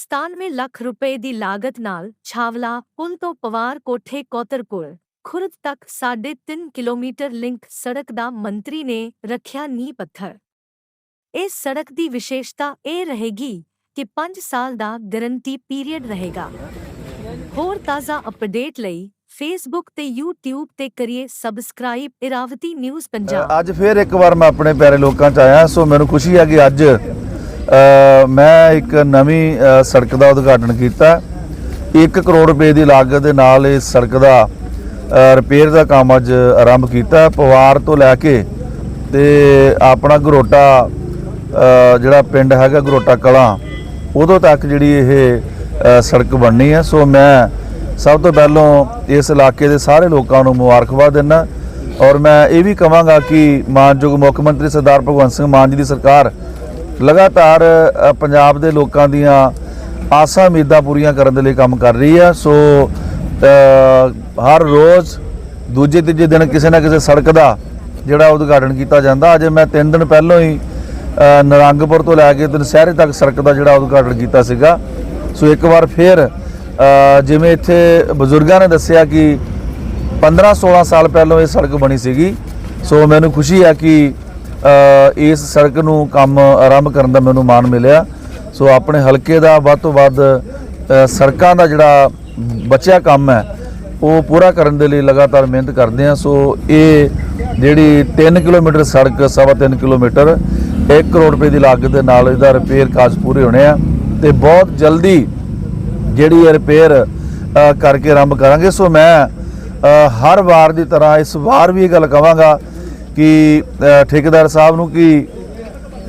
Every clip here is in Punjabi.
97 ਲੱਖ ਰੁਪਏ ਦੀ ਲਾਗਤ ਨਾਲ ਛਾਵਲਾ, ਪੁਲ ਤੋਂ ਪਵਾਰ ਕੋਠੇ ਕੋਤਰਪੁਰ ਖੁਰਦ ਤੱਕ 3.5 ਕਿਲੋਮੀਟਰ ਲਿੰਕ ਸੜਕ ਦਾ ਮੰਤਰੀ ਨੇ ਰੱਖਿਆ ਨੀਂਹ ਪੱਥਰ। ਇਸ ਸੜਕ ਦੀ ਵਿਸ਼ੇਸ਼ਤਾ ਇਹ ਰਹੇਗੀ ਕਿ 5 ਸਾਲ ਦਾ ਗਾਰੰਟੀ ਪੀਰੀਅਡ ਰਹੇਗਾ। ਹੋਰ ਤਾਜ਼ਾ ਅਪਡੇਟ ਲਈ ਫੇਸਬੁੱਕ ਤੇ YouTube ਤੇ ਕਰੀਏ ਸਬਸਕ੍ਰਾਈਬ, ਇਰਾਵਤੀ ਨਿਊਜ਼ ਪੰਜਾਬ। ਅੱਜ ਫੇਰ ਇੱਕ ਵਾਰ ਮੈਂ ਆਪਣੇ ਪਿਆਰੇ ਲੋਕਾਂ 'ਚ ਆਇਆ, ਸੋ ਮੈਨੂੰ ਖੁਸ਼ੀ ਹੈ ਕਿ ਅੱਜ ਮੈਂ ਇੱਕ ਨਵੀਂ ਸੜਕ ਦਾ ਉਦਘਾਟਨ ਕੀਤਾ। 1 ਕਰੋੜ ਰੁਪਏ ਦੀ ਲਾਗਤ ਦੇ ਨਾਲ ਇਸ ਸੜਕ ਦਾ ਰਿਪੇਅਰ ਦਾ ਕੰਮ ਅੱਜ ਆਰੰਭ ਕੀਤਾ। ਪਵਾਰ ਤੋਂ ਲੈ ਕੇ ਤੇ ਆਪਣਾ ਗਰੋਟਾ ਜਿਹੜਾ ਪਿੰਡ ਹੈਗਾ ਗਰੋਟਾ ਕਲਾਂ, ਉਦੋਂ ਤੱਕ ਜਿਹੜੀ ਇਹ ਸੜਕ ਬਣਨੀ ਹੈ ਸੋ ਮੈਂ ਸਭ ਤੋਂ ਪਹਿਲਾਂ ਇਸ ਇਲਾਕੇ ਦੇ ਸਾਰੇ ਲੋਕਾਂ ਨੂੰ ਮੁਬਾਰਕਬਾਦ ਦਿੰਦਾ ਔਰ ਮੈਂ ਇਹ ਵੀ ਕਹਾਂਗਾ ਕਿ ਮਾਨਯੋਗ ਮੁੱਖ ਮੰਤਰੀ ਸਰਦਾਰ ਭਗਵੰਤ ਸਿੰਘ ਮਾਨ ਜੀ ਦੀ ਸਰਕਾਰ ਲਗਾਤਾਰ ਪੰਜਾਬ ਦੇ ਲੋਕਾਂ ਦੀਆਂ ਆਸਾਂ ਉਮੀਦਾਂ ਪੂਰੀਆਂ ਕਰਨ ਦੇ ਲਈ ਕੰਮ ਕਰ ਰਹੀ ਆ। ਸੋ ਹਰ ਰੋਜ਼ ਦੂਜੇ ਤੀਜੇ ਦਿਨ ਕਿਸੇ ਨਾ ਕਿਸੇ ਸੜਕ ਦਾ ਜਿਹੜਾ ਉਦਘਾਟਨ ਕੀਤਾ ਜਾਂਦਾ। ਅਜੇ ਮੈਂ 3 ਦਿਨ ਪਹਿਲਾਂ ਹੀ ਅ, ਨਰੰਗਪੁਰ ਤੋਂ ਲੈ ਕੇ ਦਨਸਹਿਰੇ ਤੱਕ ਸੜਕ ਦਾ ਜਿਹੜਾ ਉਦਘਾਟਨ ਕੀਤਾ ਸੀਗਾ। ਸੋ ਇੱਕ ਵਾਰ ਫੇਰ ਜਿਵੇਂ ਇੱਥੇ ਬਜ਼ੁਰਗਾਂ ਨੇ ਦੱਸਿਆ ਕਿ 15 16 ਸਾਲ ਪਹਿਲਾਂ ਇਹ ਸੜਕ ਬਣੀ ਸੀਗੀ। ਸੋ ਮੈਨੂੰ ਖੁਸ਼ੀ ਹੈ ਕਿ ਇਸ ਸੜਕ ਨੂੰ ਕੰਮ ਆਰੰਭ ਕਰਨ ਦਾ ਮੈਨੂੰ ਮਾਣ ਮਿਲਿਆ। ਸੋ ਆਪਣੇ ਹਲਕੇ ਦਾ ਵੱਧ ਤੋਂ ਵੱਧ ਸੜਕਾਂ ਦਾ ਜਿਹੜਾ ਬਚਿਆ ਕੰਮ ਹੈ, ਉਹ ਪੂਰਾ ਕਰਨ ਦੇ ਲਈ ਲਗਾਤਾਰ ਮਿਹਨਤ ਕਰਦੇ ਆ ਸੋ ਇਹ ਜਿਹੜੀ 3 ਕਿਲੋਮੀਟਰ ਸੜਕ, ਸਵਾ 3 ਕਿਲੋਮੀਟਰ 1 ਕਰੋੜ ਰੁਪਏ ਦੀ ਲਾਗਤ ਦੇ ਨਾਲ ਇਹਦਾ ਰਿਪੇਅਰ ਕਾਜ ਪੂਰੇ ਹੋਣੇ ਆ ਤੇ ਬਹੁਤ ਜਲਦੀ ਜਿਹੜੀ ਇਹ ਰਿਪੇਅਰ ਕਰਕੇ ਆਰੰਭ ਕਰਾਂਗੇ। ਸੋ ਮੈਂ ਹਰ ਵਾਰ ਦੀ ਤਰ੍ਹਾਂ ਇਸ ਵਾਰ ਵੀ ਇਹ ਗੱਲ ਕਵਾਂਗਾ ਕਿ ਠੇਕੇਦਾਰ ਸਾਹਿਬ ਨੂੰ ਕਿ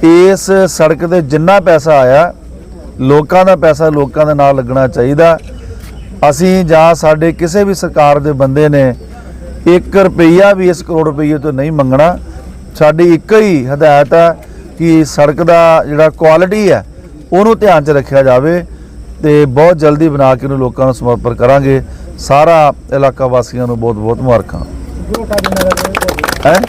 ਇਸ ਸੜਕ ਤੇ ਜਿੰਨਾ ਪੈਸਾ ਆਇਆ ਲੋਕਾਂ ਦਾ ਪੈਸਾ ਲੋਕਾਂ ਦੇ ਨਾਲ ਲੱਗਣਾ ਚਾਹੀਦਾ। ਅਸੀਂ ਜਾਂ ਸਾਡੇ ਕਿਸੇ ਵੀ ਸਰਕਾਰ ਦੇ ਬੰਦੇ ਨੇ 1 ਰੁਪਈਆ ਵੀ ਇਸ ਕਰੋੜ ਰੁਪਈਏ ਤੋਂ ਨਹੀਂ ਮੰਗਣਾ। ਸਾਡੀ ਇੱਕ ਹੀ ਹਦਾਇਤ ਹੈ ਕਿ ਸੜਕ ਦਾ ਜਿਹੜਾ ਕੁਆਲਿਟੀ ਹੈ ਉਹਨੂੰ ਧਿਆਨ 'ਚ ਰੱਖਿਆ ਜਾਵੇ ਤੇ ਬਹੁਤ ਜਲਦੀ ਬਣਾ ਕੇ ਉਹਨੂੰ ਲੋਕਾਂ ਨੂੰ ਸਮਰਪਣ ਕਰਾਂਗੇ। ਸਾਰਾ ਇਲਾਕਾ ਵਾਸੀਆਂ ਨੂੰ ਬਹੁਤ ਬਹੁਤ ਮੁਬਾਰਕਾਂ ਹੈ?